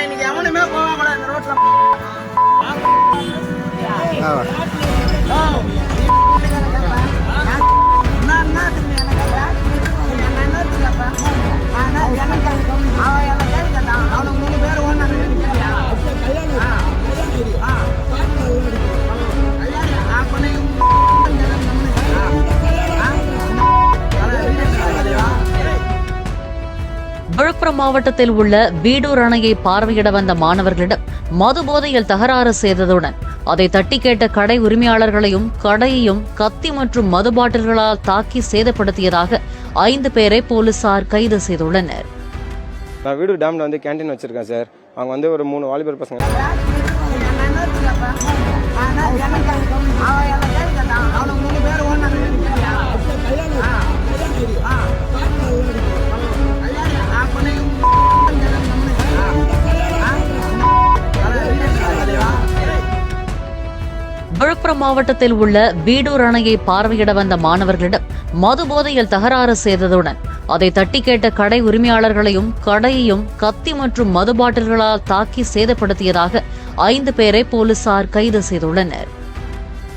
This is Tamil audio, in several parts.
இன்னைக்கு எவனுமே போக கூடாது விழுப்புரம் மாவட்டத்தில் உள்ள வீடூர் அணையை பார்வையிட வந்த மாணவர்களிடம் மது போதையில் தகராறு செய்ததுடன் அதை தட்டி கேட்ட கடை உரிமையாளர்களையும் கடையையும் கத்தி மற்றும் மது பாட்டில்களால் தாக்கி சேதப்படுத்தியதாக ஐந்து பேரை போலீசார் கைது செய்துள்ளனர். நான் வீடு டேமில் வந்து கேண்டீன் வச்சுருக்கேன் சார். அவங்க வந்து ஒரு மூணு வாலிபர் பசங்க. மாவட்டத்தில் உள்ள வீடூர் அணையை பார்வையிட வந்த மாணவர்களிடம் மது போதையில் தகராறு செய்ததுடன் அதை தட்டி கேட்ட கடை உரிமையாளர்களையும் கடையையும் கத்தி மற்றும் மது பாட்டில்களால் தாக்கி சேதப்படுத்தியதாக ஐந்து பேரை போலீசார் கைது செய்துள்ளனர்.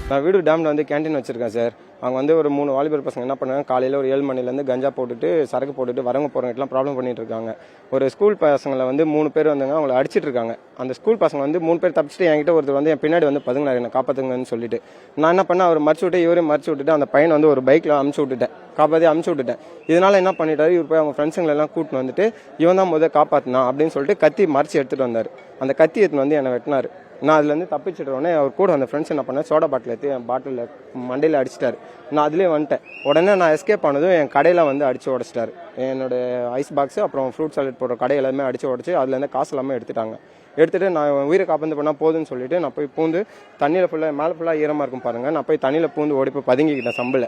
நான் வீடு டேம்ல வந்து கேன்டீன் வச்சிருக்கேன் சார் அவங்க வந்து ஒரு மூணு வாலிபர் பசங்க என்ன பண்ணாங்க காலையில் ஒரு ஏழு மணிலேருந்து கஞ்சா போட்டுட்டு சரக்கு போட்டுட்டு வரவங்க போகிறவங்கலாம் ப்ராப்ளம் பண்ணிட்டு இருக்காங்க. ஒரு ஸ்கூல் பசங்களை வந்து மூணு பேர் வந்தாங்க அவங்கள அடிச்சிட்டு இருக்காங்க. அந்த ஸ்கூல் பசங்க வந்து மூணு பேர் தப்பிச்சுட்டு என்கிட்ட ஒருத்தர் வந்து என் பின்னாடி வந்து பதுங்கினார் என்னை காப்பாற்றுங்கன்னு சொல்லிட்டு. நான் என்ன பண்ணேன் அவர் மறைச்சு விட்டு இவரையும் மறைச்சு விட்டுட்டு அந்த பையனை வந்து ஒரு பைக்கில் அமுச்சு விட்டுட்டேன். காப்பாற்றி அமுச்சு விட்டுட்டேன். இதனால் என்ன பண்ணிட்டாரு இவர் போய் அவங்க ஃப்ரெண்ட்ஸுங்களை எல்லாம் கூட்டின்னு வந்துட்டு இவன் தான் முதல் காப்பாற்றினா அப்படின்னு சொல்லிட்டு கத்தி மறைச்சு எடுத்துகிட்டு வந்தார். அந்த கத்தி எடுத்துன்னு வந்து என்னை வெட்டினார். நான் அதுலேருந்து தப்பிச்சிடுறோன்னே அவர் கூட அந்த ஃப்ரெண்ட்ஸ் என்ன பண்ணேன் சோடா பாட்டில் எடுத்து என் பாட்டிலில் மண்டையில் அடிச்சிட்டாரு. நான் அதுலேயே வந்துட்டேன். உடனே நான் எஸ்கேப் ஆனதும் என் கடையில் வந்து அடித்து உடச்சிட்டாரு. என்னோட ஐஸ் பாக்ஸ் அப்புறம் ஃப்ரூட் சாலட் போடுற கடை எல்லாமே அடித்து உடச்சி அதுலேருந்து காசு எல்லாமே எடுத்துட்டாங்க. எடுத்துகிட்டு நான் உயிரை காப்பந்து பண்ணால் போதுன்னு சொல்லிட்டு நான் போய் பூந்து தண்ணியில் ஃபுல்லாக மேலே ஃபுல்லாக ஈரமாக இருக்கும் பாருங்கள் நான் போய் தண்ணியில் பூந்து ஓடி போய் பதுங்கிக்கிட்டேன் சம்பில்.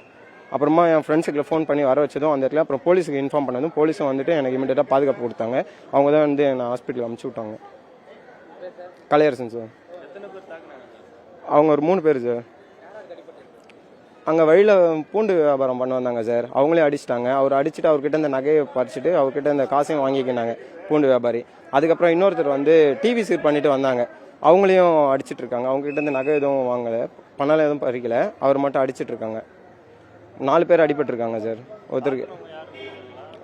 அப்புறமா என் ஃப்ரெண்ட்ஸுக்கு ஃபோன் பண்ணி வர வச்சதும் அந்த இடத்துல அப்புறம் போலீஸுக்கு இன்ஃபார்ம் பண்ணதும் போலீஸும் வந்துட்டு எனக்கு இமீடியட்டாக பாதுகாப்பு கொடுத்தாங்க. அவங்க தான் வந்து என்னை ஹாஸ்பிட்டல் அமுச்சு விட்டாங்க. கலையரசன் சார். அவங்க ஒரு மூணு பேர் சார். அங்கே வழியில் பூண்டு வியாபாரம் பண்ண வந்தாங்க சார். அவங்களே அடிச்சிட்டாங்க. அவர் அடிச்சுட்டு அவர்கிட்ட இந்த நகையை பறிச்சுட்டு அவர்கிட்ட இந்த காசையும் வாங்கிக்கினாங்க பூண்டு வியாபாரி. அதுக்கப்புறம் இன்னொருத்தர் வந்து டிவி சீர் பண்ணிட்டு வந்தாங்க. அவங்களையும் அடிச்சிட்டு இருக்காங்க. இந்த நகை எதுவும் வாங்கலை பணம் எதுவும் பறிக்கல. அவர் மட்டும் அடிச்சிட்டு இருக்காங்க. நாலு பேர் அடிபட்டிருக்காங்க சார். ஒருத்தருக்கு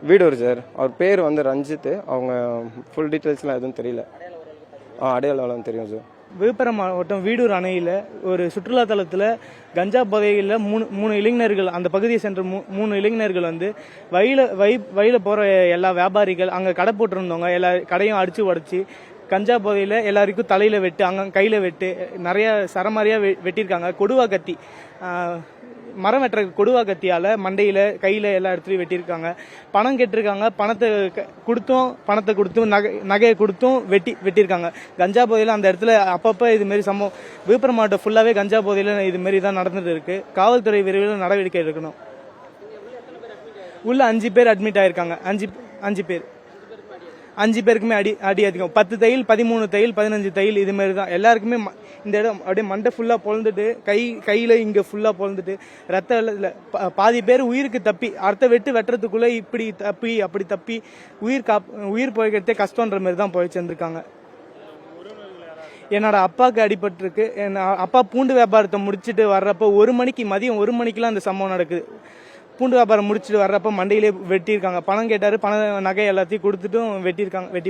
வீடூர் சார். அவர் பேர் வந்து ரஞ்சித் அவங்க ஃபுல் டீட்டெயில்ஸ்லாம் எதுவும் தெரியல. ஆ அடையாளம் தெரியும் சார். விழுப்புரம் மாவட்டம் வீடூர் அணையில் ஒரு சுற்றுலா தலத்தில் கஞ்சா புதையில் மூணு மூணு இளைஞர்கள் அந்த பகுதியை சென்ற மூ மூணு இளைஞர்கள் வந்து வழியில் வை வயலில் போகிற எல்லா வியாபாரிகள் அங்கே கடை போட்டிருந்தவங்க எல்லா கடையும் அடித்து உடச்சி கஞ்சா போதையில் எல்லாருக்கும் தலையில் வெட்டு அங்கே கையில் வெட்டு நிறைய சரமாரியாக வெ வெட்டியிருக்காங்க. கொடுவா கத்தி மரம் வெட்டுற கொடுவா கத்தியால் மண்டையில் கையில் எல்லா இடத்துலையும் வெட்டியிருக்காங்க. பணம் கேட்டிருக்காங்க. பணத்தை க- கொடுத்தும் பணத்தை கொடுத்தும் நகை நகையை கொடுத்தும் வெட்டி வெட்டியிருக்காங்க. கஞ்சா போதையில் அந்த இடத்துல அப்பப்போ இதுமாரி சம்பவம். விழுப்புரம் மாவட்டம் ஃபுல்லாகவே கஞ்சா போதையில் இதுமாரி தான் நடந்துட்டு இருக்கு. காவல்துறை விரைவில் நடவடிக்கை எடுக்கணும். உள்ள அஞ்சு பேர் அட்மிட் ஆயிருக்காங்க. அஞ்சு அஞ்சு பேர். அஞ்சு பேருக்குமே அடி அடி அதிகம். பத்து தையல் பதிமூணு தையல் பதினஞ்சு தையல் இது மாதிரி தான். எல்லாருக்குமே ம- இந்த இடம் அப்படியே மண்டை ஃபுல்லாக பொழுந்துட்டு கை கையில் இங்கே ஃபுல்லாக பொழுந்துட்டு ரத்த இல்லை பாதி பேர் உயிருக்கு தப்பி அடுத்த வெட்டு வெட்டுறதுக்குள்ளே இப்படி தப்பி அப்படி தப்பி உயிர் காப் உயிர் போய்க்கிறதே கஷ்டன்ற மாதிரி தான் போய் சேர்ந்துருக்காங்க. என்னோட அப்பாவுக்கு அடிபட்டிருக்கு. என் அப்பா பூண்டு வியாபாரத்தை முடிச்சுட்டு வர்றப்போ ஒரு மணிக்கு மதியம் ஒரு மணிக்கெலாம் அந்த சம்பவம் நடக்குது. பூண்டு வியாபாரம் முடிச்சுட்டு வர்றப்ப மண்டையிலே வெட்டியிருக்காங்க. பணம் கேட்டார். பணம் நகை எல்லாத்தையும் கொடுத்துட்டும் வெட்டியிருக்காங்க வெட்டி